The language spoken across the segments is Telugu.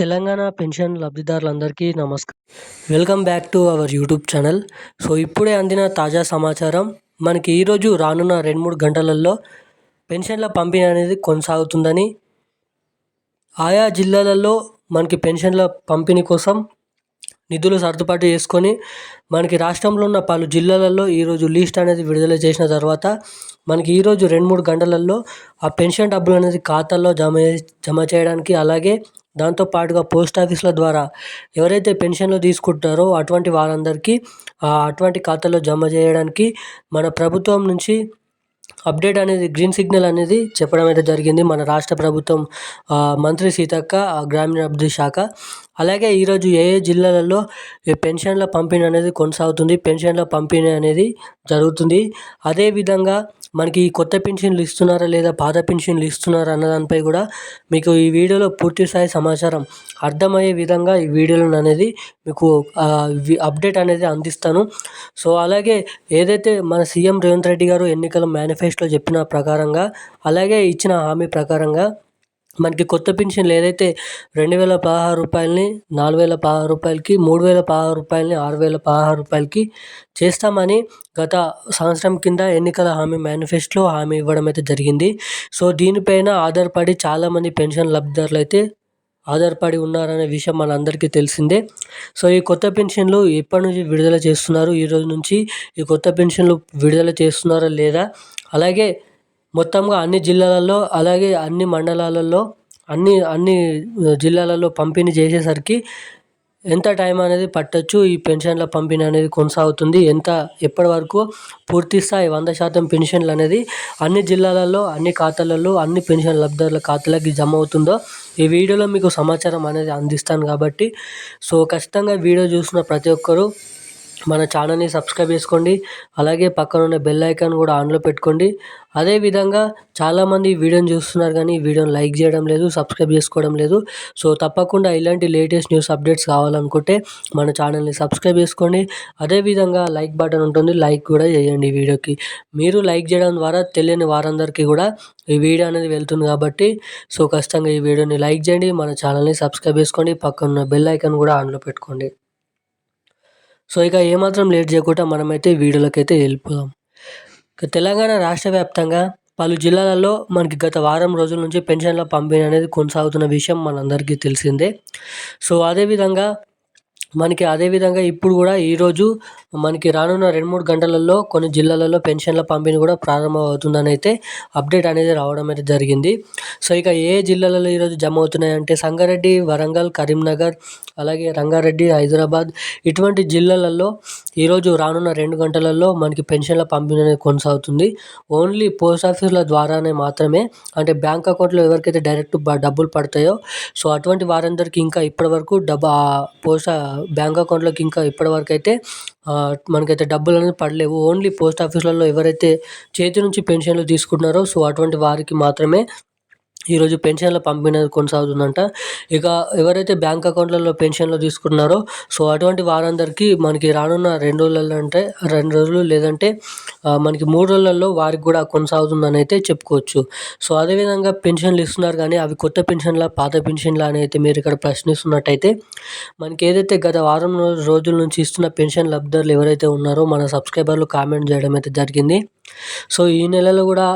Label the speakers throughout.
Speaker 1: తెలంగాణ పెన్షన్ లబ్ధిదారులందరికీ నమస్కారం. Welcome back to our YouTube channel. So ఇప్పుడే అందిన తాజా సమాచారం మనకి ఈరోజు రానున్న రెండు మూడు గంటలలో పెన్షన్ల పంపిణీ అనేది కొనసాగుతుందని ఆయా జిల్లాలలో మనకి పెన్షన్ల పంపిణీ కోసం నిధులు సర్దుబాటు చేసుకొని మనకి రాష్ట్రంలో ఉన్న పలు జిల్లాలలో ఈరోజు లిస్ట్ అనేది విడుదల చేసిన తర్వాత మనకి ఈరోజు రెండు మూడు గంటలలో ఆ పెన్షన్ డబ్బులు అనేది ఖాతాల్లో జమ జమ చేయడానికి అలాగే దాంతో పాటుగా పోస్ట్ ఆఫీసుల ద్వారా ఎవరైతే పెన్షన్లు తీసుకుంటారో అటువంటి వారందరికీ అటువంటి ఖాతాలో జమ చేయడానికి మన ప్రభుత్వం నుంచి అప్డేట్ అనేది గ్రీన్ సిగ్నల్ అనేది చెప్పడం అయితే జరిగింది. మన రాష్ట్ర ప్రభుత్వం మంత్రి సీతక్క గ్రామీణాభివృద్ధి శాఖ. అలాగే ఈరోజు ఏ ఏ జిల్లాలలో పెన్షన్ల పంపిణీ అనేది కొనసాగుతుంది పెన్షన్ల పంపిణీ అనేది జరుగుతుంది. అదేవిధంగా మనకి కొత్త పెన్షన్లు ఇస్తున్నారా లేదా పాత పెన్షన్లు ఇస్తున్నారా అన్న దానిపై కూడా మీకు ఈ వీడియోలో పూర్తి స్థాయి సమాచారం అర్థమయ్యే విధంగా ఈ వీడియోలను అనేది మీకు అప్డేట్ అనేది అందిస్తాను. సో అలాగే ఏదైతే మన సీఎం రేవంత్ రెడ్డి గారు ఎన్నికల మేనిఫెస్టోలో చెప్పిన ప్రకారంగా అలాగే ఇచ్చిన హామీ ప్రకారంగా మనకి కొత్త పెన్షన్లు ఏదైతే రెండు వేల పదహారు రూపాయలని నాలుగు వేల పదహారు రూపాయలకి మూడు వేల పదహారు రూపాయలని ఆరు వేల పదహారు రూపాయలకి చేస్తామని గత సంవత్సరం కింద ఎన్నికల హామీ మేనిఫెస్టోలో హామీ ఇవ్వడం అయితే జరిగింది. సో దీనిపైన ఆధారపడి చాలామంది పెన్షన్ లబ్ధిదారులు అయితే ఆధారపడి ఉన్నారనే విషయం మనందరికీ తెలిసిందే. సో ఈ కొత్త పెన్షన్లు ఎప్పటి నుంచి విడుదల చేస్తున్నారు? ఈ రోజు నుంచి ఈ కొత్త పెన్షన్లు విడుదల చేస్తున్నారా లేదా? అలాగే మొత్తంగా అన్ని జిల్లాలలో అలాగే అన్ని మండలాలలో అన్ని అన్ని జిల్లాలలో పంపిణీ చేసేసరికి ఎంత టైం అనేది పట్టచ్చు? ఈ పెన్షన్ల పంపిణీ అనేది కొనసాగుతుంది. ఎంత ఎప్పటి వరకు పూర్తి స్థాయి వంద శాతం పెన్షన్లు అనేది అన్ని జిల్లాలలో అన్ని ఖాతాలలో అన్ని పెన్షన్ లబ్ధిదారుల ఖాతాలకి జమ అవుతుందో ఈ వీడియోలో మీకు సమాచారం అనేది అందిస్తాను కాబట్టి. సో ఖచ్చితంగా వీడియో చూసిన ప్రతి ఒక్కరూ మన ఛానల్ని సబ్స్క్రైబ్ చేసుకోండి. అలాగే పక్కన ఉన్న బెల్ ఐకాన్ కూడా ఆన్లో పెట్టుకోండి. అదేవిధంగా చాలామంది వీడియోని చూస్తున్నారు కానీ వీడియోని లైక్ చేయడం లేదు సబ్స్క్రైబ్ చేసుకోవడం లేదు. సో తప్పకుండా ఇలాంటి లేటెస్ట్ న్యూస్ అప్డేట్స్ కావాలనుకుంటే మన ఛానల్ని సబ్స్క్రైబ్ చేసుకోండి. అదేవిధంగా లైక్ బటన్ ఉంటుంది లైక్ కూడా చేయండి వీడియోకి. మీరు లైక్ చేయడం ద్వారా తెలియని వారందరికీ కూడా ఈ వీడియో అనేది వెళ్తుంది కాబట్టి సో ఖచ్చితంగా ఈ వీడియోని లైక్ చేయండి మన ఛానల్ని సబ్స్క్రైబ్ చేసుకోండి. పక్కన ఉన్న బెల్ ఐకాన్ కూడా ఆన్లో పెట్టుకోండి. సో ఇక ఏమాత్రం లేట్ చేయకుండా మనమైతే వీడియోలోకి అయితే వెళ్ళిపోదాం తెలంగాణ రాష్ట్ర వ్యాప్తంగా పలు జిల్లాలలో మనకి గత వారం రోజుల నుంచి పెన్షన్ల పంపిణీ అనేది కొనసాగుతున్న విషయం మనందరికీ తెలిసిందే. సో అదేవిధంగా మనకి అదేవిధంగా ఇప్పుడు కూడా ఈరోజు మనకి రానున్న రెండు మూడు గంటలలో కొన్ని జిల్లాలలో పెన్షన్ల పంపిణీ కూడా ప్రారంభమవుతుందని అయితే అప్డేట్ అనేది రావడం అయితే జరిగింది. సో ఇక ఏ జిల్లాలలో ఈరోజు జమ అవుతున్నాయంటే సంగారెడ్డి వరంగల్ కరీంనగర్ అలాగే రంగారెడ్డి హైదరాబాద్ ఇటువంటి జిల్లాలలో ఈరోజు రానున్న రెండు గంటలలో మనకి పెన్షన్ల పంపిణీ అనేది కొనసాగుతుంది. ఓన్లీ పోస్ట్ ఆఫీసుల ద్వారానే మాత్రమే అంటే బ్యాంక్ అకౌంట్లో ఎవరికైతే డైరెక్ట్ డబ్బులు పడతాయో సో అటువంటి వారందరికీ ఇంకా ఇప్పటివరకు డబ్బా పోస్ట్ బ్యాంక్ అకౌంట్లోకి ఇంకా ఇప్పటివరకు అయితే మనకైతే డబ్బులు అనేది పడలేవు. ఓన్లీ పోస్ట్ ఆఫీసులలో ఎవరైతే చేతి నుంచి పెన్షన్లు తీసుకుంటున్నారో సో అటువంటి వారికి మాత్రమే ఈరోజు పెన్షన్ల పంపిణీ కొనసాగుతుందంట. ఇక ఎవరైతే బ్యాంక్ అకౌంట్లలో పెన్షన్లు తీసుకున్నారో సో అటువంటి వారందరికీ మనకి రానున్న రెండు రోజులలో అంటే రెండు రోజులు లేదంటే మనకి మూడు రోజులలో వారికి కూడా కొనసాగుతుందని అయితే చెప్పుకోవచ్చు. సో అదేవిధంగా పెన్షన్లు ఇస్తున్నారు కానీ అవి కొత్త పెన్షన్ల పాత పెన్షన్ల అని అయితే మీరు ఇక్కడ ప్రశ్నిస్తున్నట్టయితే మనకి ఏదైతే గత వారం రోజుల నుంచి ఇస్తున్న పెన్షన్ లబ్ధిదారులు ఎవరైతే ఉన్నారో మన సబ్స్క్రైబర్లు కామెంట్ చేయడం అయితే జరిగింది. సో ఈ నెలలో కూడా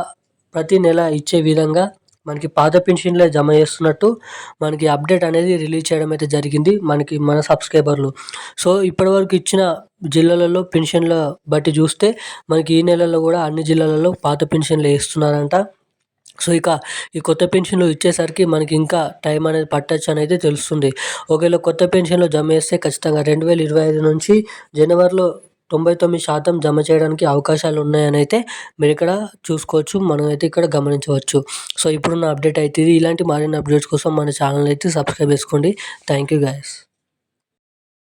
Speaker 1: ప్రతి నెల ఇచ్చే విధంగా మనకి పాత పెన్షన్లే జమ చేస్తున్నట్టు మనకి అప్డేట్ అనేది రిలీజ్ చేయడం అయితే జరిగింది మనకి మన సబ్స్క్రైబర్లు. సో ఇప్పటివరకు ఇచ్చిన జిల్లాలలో పెన్షన్ల బట్టి చూస్తే మనకి ఈ నెలలో కూడా అన్ని జిల్లాలలో పాత పెన్షన్లు వేస్తున్నారంట సో ఇక ఈ కొత్త పెన్షన్లు ఇచ్చేసరికి మనకి ఇంకా టైం అనేది పట్టచ్చు అనేది తెలుస్తుంది. ఒకవేళ కొత్త పెన్షన్లు జమ చేస్తే ఖచ్చితంగా రెండు వేల ఇరవై ఐదు నుంచి జనవరిలో తొంభై తొమ్మిది శాతం జమ చేయడానికి అవకాశాలు ఉన్నాయని అయితే మీరు ఇక్కడ చూసుకోవచ్చు మనం అయితే ఇక్కడ గమనించవచ్చు. సో ఇప్పుడున్న అప్డేట్ అయితే ఇది ఇలాంటి మరిన్ని అప్డేట్స్ కోసం మన ఛానల్ అయితే సబ్స్క్రైబ్ చేసుకోండి. Thank you guys